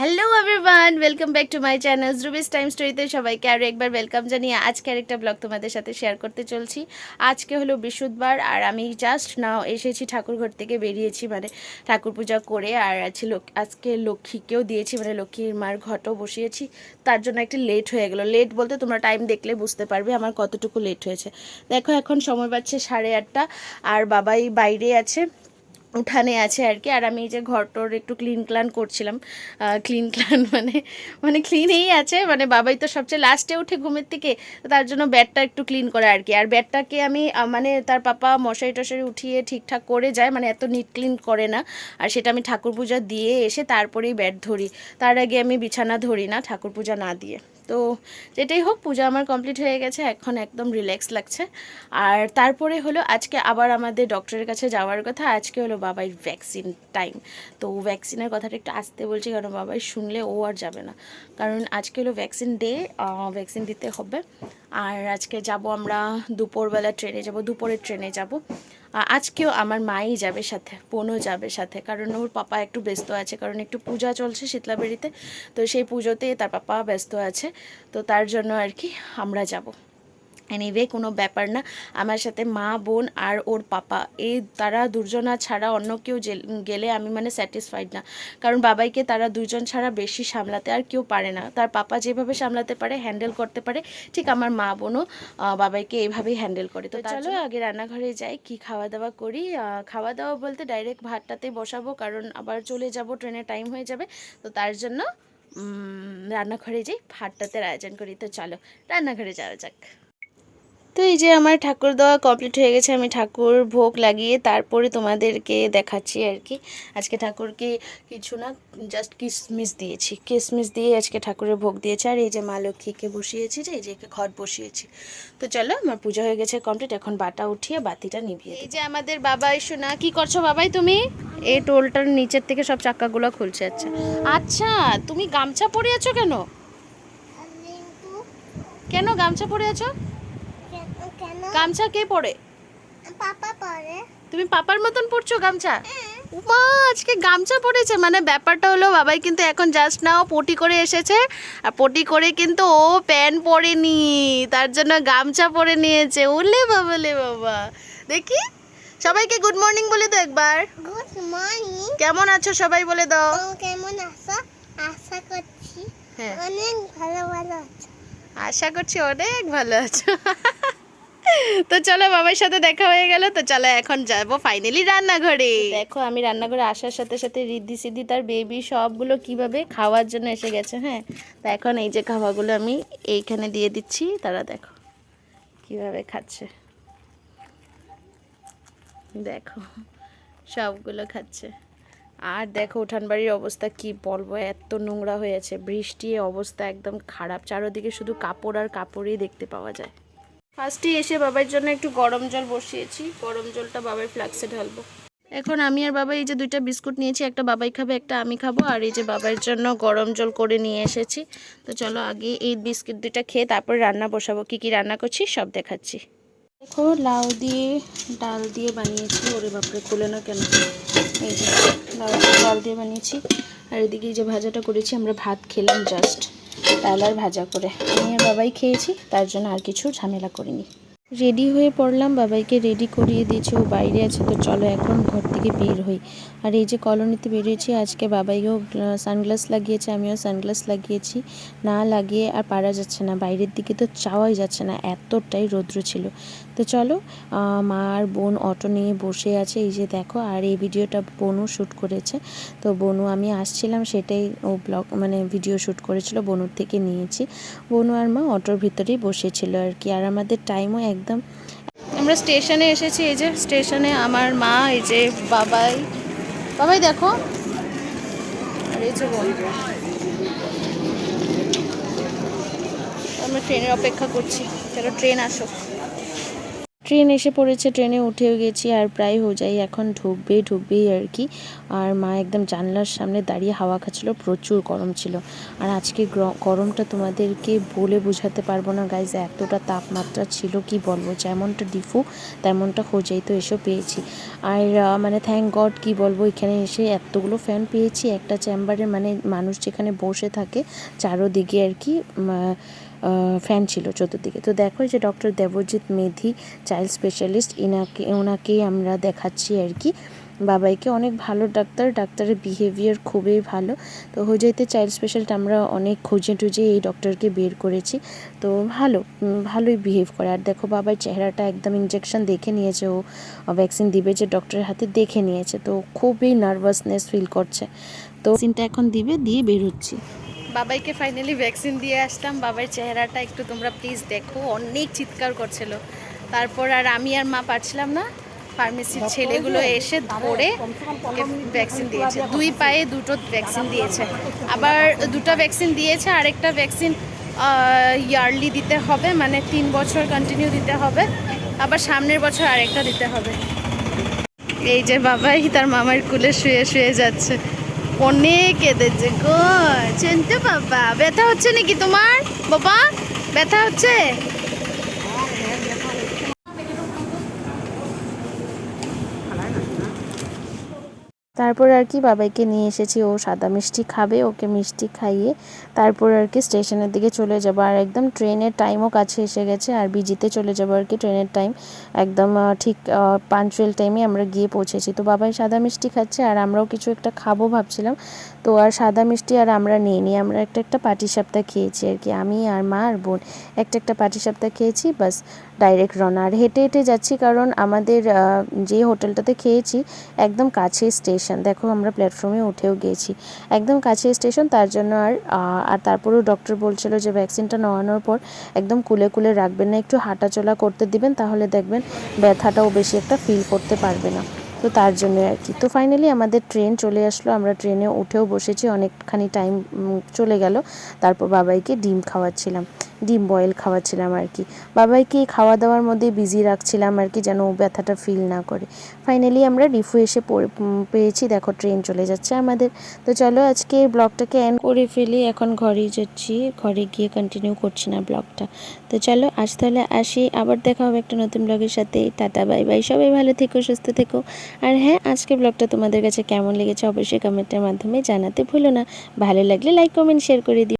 Hello everyone welcome back to my channel Rubi's time স্টোরিতে সবাইকে আরও একবার ওয়েলকাম জানিয়ে আজকে আরেকটা ব্লগ তোমাদের সাথে শেয়ার করতে চলছি। আজকে হলো বৃহস্পতিবার আর আমি জাস্ট নাও এসেছি ঠাকুরঘর থেকে বেরিয়েছি মানে ঠাকুর পূজা করে আর আছে আজকে লক্ষ্মীকেও দিয়েছি মানে লক্ষ্মীর মার ঘটও বসিয়েছি। তার জন্য একটু লেট হয়ে গেলো। লেট বলতে তোমরা টাইম দেখলে বুঝতে পারবে আমার কতটুকু লেট হয়েছে। দেখো, এখন সময় পাচ্ছে সাড়ে আটটা আর বাবাই বাইরে আছে। উঠানে আছে আর কি। আর আমি এই যে ঘরটর একটু ক্লিন ক্লান করছিলাম। ক্লিন ক্লান মানে মানে ক্লিনেই আছে। মানে বাবাই তো সবচেয়ে লাস্টে উঠে ঘুমের থেকে তার জন্য ব্যাডটা একটু ক্লিন করে আর কি। আর ব্যাডটাকে আমি মানে তার পাপা মশারি টশারি উঠিয়ে ঠিকঠাক করে যায় মানে এত নিট ক্লিন করে না। আর সেটা আমি ঠাকুর পূজা দিয়ে এসে তারপরেই ব্যাড ধরি। তার আগে আমি বিছানা ধরি না, ঠাকুর পূজা না দিয়ে। তো যেটাই হোক, পূজা আমার কমপ্লিট হয়ে গেছে, এখন একদম রিল্যাক্স লাগছে। আর তারপরে হলো, আজকে আবার আমাদের ডক্টরের কাছে যাওয়ার কথা, আজকে হলো বাবাই ভ্যাকসিন টাইম তো ভ্যাকসিনের কথাটা একটু আসতে বলছি, কারণ বাবাই শুনলে ও আর যাবে না। কারণ আজকে হলো ভ্যাকসিন ডে ভ্যাকসিন দিতে হবে। আর আজকে যাব আমরা দুপুরবেলা ট্রেনে যাব, দুপুরের ট্রেনে যাব। আজকেও আমার মাই যাবে সাথে, বোনও যাবে সাথে। কারণ ওর পাপা একটু ব্যস্ত আছে, কারণ একটু পূজা চলছে শীতলাবেড়িতে। তো সেই পুজোতে তার পাপা ব্যস্ত আছে। তো তার জন্য আর কি আমরা যাব। এনিওয়ে কোনো ব্যাপার না। আমার সাথে মা বোন আর ওর পাপা এই তারা দুজনা ছাড়া অন্য কেউ গেলে আমি মানে স্যাটিসফাইড না। কারণ বাবাইকে তারা দুজন ছাড়া বেশি সামলাতে আর কেউ পারে না। তার পাপা যেভাবে সামলাতে পারে হ্যান্ডেল করতে পারে ঠিক আমার মা বোনও বাবাইকে এইভাবেই হ্যান্ডেল করে। তো চলো আগে রান্নাঘরে যাই কি খাওয়া দাওয়া করি? খাওয়া দাওয়া বলতে ডাইরেক্ট ভাতটাতে বসাবো কারণ আবার চলে যাব ট্রেনে টাইম হয়ে যাবে। তো তার জন্য রান্নাঘরে যাই ভাতটাতে আয়োজন করি। তো চলো রান্নাঘরে যাওয়া যাক। তো এই যে আমার ঠাকুর দেওয়া কমপ্লিট হয়ে গেছে আমি ঠাকুর ভোগ লাগিয়ে তারপরে তোমাদেরকে দেখাচ্ছি আর কি। আজকে ঠাকুরকে কিছু না জাস্ট কিসমিস দিয়েছি। কিসমিস দিয়ে আজকে ঠাকুরের ভোগ দিয়েছি। আর এই যে মা লক্ষ্মীকে বসিয়েছি যে এই যে একে ঘট বসিয়েছি। তো চলো আমার পূজা হয়ে গেছে কমপ্লিট এখন বাটা উঠিয়ে বাতিটা নিভিয়ে এই যে আমাদের বাবা এসো না কি করছ বাবাই তুমি? এই টোলটার নিচের থেকে সব চাকাগুলো খুলছে আচ্ছা। আচ্ছা তুমি গামছা পরে আছো কেন? কেন গামছা পরে আছো? গামছা কে পরে? পাপা পরে। তুমি পাপার মতন পরছো গামছা? মা আজকে গামছা পরেছে। মানে ব্যাপারটা হলো বাবাই কিন্তু এখন জাস্ট নাও পটি করে এসেছে। আর পটি করে কিন্তু ও প্যান্ট পরেনি। তার জন্য গামছা পরে নিয়েছে। ওলে বাবা লে বাবা। দেখি। সবাইকে গুড মর্নিং বলে দাও একবার। গুড মর্নিং কেমন আছো সবাই বলে দাও। কেমন আছো? আশা করছি হ্যাঁ। অনেক ভালো ভালো আছো। আশা করছি অনেক ভালো আছো। তো চলো বাবার সাথে দেখা হয়ে গেল, তো চলো এখন যাব ফাইনালি রান্নাঘরে। দেখো, আমি রান্নাঘরে আসার সাথে সাথে রিদ্ধি সিদ্ধি, তার বেবি সবগুলো কীভাবে খাওয়ার জন্য এসে গেছে হ্যাঁ? তো এখন এই যে খাওয়াগুলো আমি এইখানে দিয়ে দিচ্ছি, তারা দেখো কীভাবে খাচ্ছে। দেখো, সবগুলো খাচ্ছে। আর দেখো উঠান বাড়ির অবস্থা কি বলব, এত নোংরা হয়েছে বৃষ্টি অবস্থা একদম খারাপ, চারোদিকে শুধু কাপড় আর কাপড়ই দেখতে পাওয়া যায়। ফার্স্টে এসে বাবার জন্য একটু গরম জল বসিয়েছি। গরম জলটা বাবার ফ্লাক্সে ঢালবো। এখন আমি আর বাবা এই যে দুইটা বিস্কুট নিয়েছি একটা বাবাই খাবে একটা আমি খাব আর এই যে বাবার জন্য গরম জল করে নিয়ে এসেছি। তো চলো আগে এই বিস্কুট দুইটা খেয়ে তারপর রান্না বসাবো। কি কি রান্না করছি সব দেখাচ্ছি। দেখো লাউ দিয়ে ডাল দিয়ে বানিয়েছি। ওরে বাপরে খুলে না কেন? এই যে লাউ ডাল দিয়ে বানিয়েছি। আর এদিকে এই যে ভাজাটা করেছি আমরা ভাত খেলাম জাস্ট ডাল আর ভাজা করে। আমি আর বাবাই খেয়েছি তার জন্য আর কিছু ঝামেলা করিনি। রেডি হয়ে পড়লাম, বাবাইকে রেডি করিয়ে দিয়েছি, ও বাইরে আছে, তো চলো এখন ঘর থেকে বের হই। আর এই যে কলোনিতে বেরিয়েছি, আজকে বাবাইও সানগ্লাস লাগিয়েছে, আমিও সানগ্লাস লাগিয়েছি, না লাগিয়ে আর পারা যাচ্ছে না, বাইরের দিকে তো চাওয়াই যাচ্ছে না, এতটাই রৌদ্র ছিল। তো চলো মা আর বোন অটো নিয়ে বসে আছে, এই যে দেখো, আর এই ভিডিওটা বনু শ্যুট করেছে। তো বনু, আমি আসছিলাম, সেটাই ও ব্লগ মানে ভিডিও শ্যুট করেছিল, বনুর থেকে নিয়েছি। বনু আর মা অটোর ভিতরেই বসেছিল আর কি, আর আমাদের টাইমও একদম। আমরা স্টেশনে এসেছি, এই যে স্টেশনে আমার মা, এই যে বাবাই। বাবাই, দেখো। আর এই যে আমরা ট্রেনের অপেক্ষা করছি। চলো, ট্রেন আসো ট্রেন এসে পড়েছে, ট্রেনে উঠেও গেছি আর প্রায় যাই এখন ঢুকবেই ঢুকবেই আর কি। আর মা একদম জানলার সামনে দাঁড়িয়ে হাওয়া খাচ্ছিল, প্রচুর গরম ছিল। আর আজকে গ্র- গরমটা তোমাদেরকে বলে বোঝাতে পারব না গাইজ এতটা তাপমাত্রা ছিল, কি বলব? যেমনটা ডিফু, তেমনটা হোজাই তো এসেও পেয়েছি। আর মানে থ্যাংক গড কি বলব? এখানে এসে এতগুলো ফ্যান পেয়েছি, একটা চেম্বারে মানে মানুষ যেখানে বসে থাকে, চারোদিকে আর কি ফ্যান ছিল চতুর্দিকে। তো দেখো যে doctor Debajit Medhi child specialist ইনাকে, ওনাকেই আমরা দেখাচ্ছি আর কি। বাবাইকে অনেক ভালো ডাক্তার, ডাক্তারের বিহেভিয়ার খুবই ভালো। তো হোজাইতে চাইল্ড স্পেশালিস্ট আমরা অনেক খুঁজে টুজে এই ডক্টরকে বের করেছি। তো ভালো ভালোই বিহেভ করে। আর দেখো বাবার চেহারাটা একদম ইঞ্জেকশন দেখে নিয়েছে, ও ভ্যাকসিন দিবে যে ডক্টরের হাতে দেখে নিয়েছে। তো খুবই নার্ভাসনেস ফিল করছে। তো ভ্যাকসিনটা এখন দিবে, দিয়ে বের হচ্ছি বাবাইকে ফাইনালি ভ্যাকসিন দিয়ে আসলাম। বাবার চেহারাটা একটু তোমরা প্লিজ দেখো। অনেক চিৎকার করছিল। তারপর আর আমি আর মা পারছিলাম না। ফার্মেসির ছেলেগুলো এসে ধরে ভ্যাকসিন দিয়েছে। দুই পায়ে দুটো ভ্যাকসিন দিয়েছে। আবার দুটো ভ্যাকসিন দিয়েছে। আরেকটা ভ্যাকসিন ইয়ারলি দিতে হবে। মানে তিন বছর কন্টিনিউ দিতে হবে। আবার সামনের বছর আরেকটা দিতে হবে। এই যে বাবাই তার মামার কুলে শুয়ে শুয়ে যাচ্ছে। অনেক কেঁদেছে গো চিনতে বাবা। ব্যথা হচ্ছে নাকি তোমার? বাবা ব্যথা হচ্ছে? তারপর আর কি বাবাইকে নিয়ে এসেছি, ও সাদা মিষ্টি খাবে, ওকে মিষ্টি খাইয়ে তারপর আর কি স্টেশনের দিকে চলে যাব। আর একদম ট্রেনের টাইমও কাছে এসে গেছে, আর বিজিতে চলে যাব আর কি ট্রেনের টাইম একদম ঠিক পাঞ্চুয়াল টাইমে আমরা গিয়ে পৌঁছেছি। তো বাবাই সাদা মিষ্টি খাচ্ছে, আর আমরাও কিছু একটা খাব ভাবছিলাম। তো আর সাদা মিষ্টি আর আমরা নিয়ে নিই আমরা একটা একটা পাটি সাপ্তাহ খেয়েছি আর কি। আমি আর মা আর বোন একটা একটা পাটি সাপ্তাহ খেয়েছি, বাস ডাইরেক্ট রওনা। আর হেঁটে হেঁটে যাচ্ছি কারণ আমাদের যে হোটেলটাতে খেয়েছি, একদম কাছে স্টেশন দেখো, আমরা প্ল্যাটফর্মে উঠেও গিয়েছি একদম কাছে স্টেশন তার জন্য আর আর তারপরেও ডক্টর বলছিল যে ভ্যাকসিনটা নেওয়ানোর পর একদম কুলে কুলে রাখবেন না, একটু হাঁটাচলা করতে দিবেন, তাহলে দেখবেন ব্যথাটাও বেশি একটা ফিল করতে পারবে না। তো তার জন্য আর কি। তো ফাইনালি আমাদের ট্রেন চলে আসলো, আমরা ট্রেনে উঠেও বসেছি, অনেকখানি টাইম চলে গেল। তারপর বাবাইকে ডিম খাওয়াচ্ছিলাম। ডিম বয়েল খাওয়াচ্ছিলাম আর কি বাবাইকে খাওয়া দাওয়ার মধ্যে বিজি রাখছিলাম আর কি যেন ও ব্যথাটা ফিল না করে। ফাইনালি আমরা রিফু এসে পেয়েছি। দেখো ট্রেন চলে যাচ্ছে আমাদের। তো চলো আজকে ব্লগটাকে এন্ড করে। ফেলি, এখন ঘরেই যাচ্ছি। ঘরে গিয়ে কন্টিনিউ করছি না ব্লগটা। তো চলো আজ তাহলে আসি। আবার দেখা হবে একটা নতুন ব্লগের সাথে। Tata, bye bye. সবাই ভালো থেকো, সুস্থ থেকো। আর হ্যাঁ আজকে ব্লগটা তোমাদের কাছে কেমন লেগেছে অবশ্যই কমেন্টের মাধ্যমে জানাতে ভুলো না। ভালো লাগলে লাইক কমেন্ট শেয়ার করে দিও।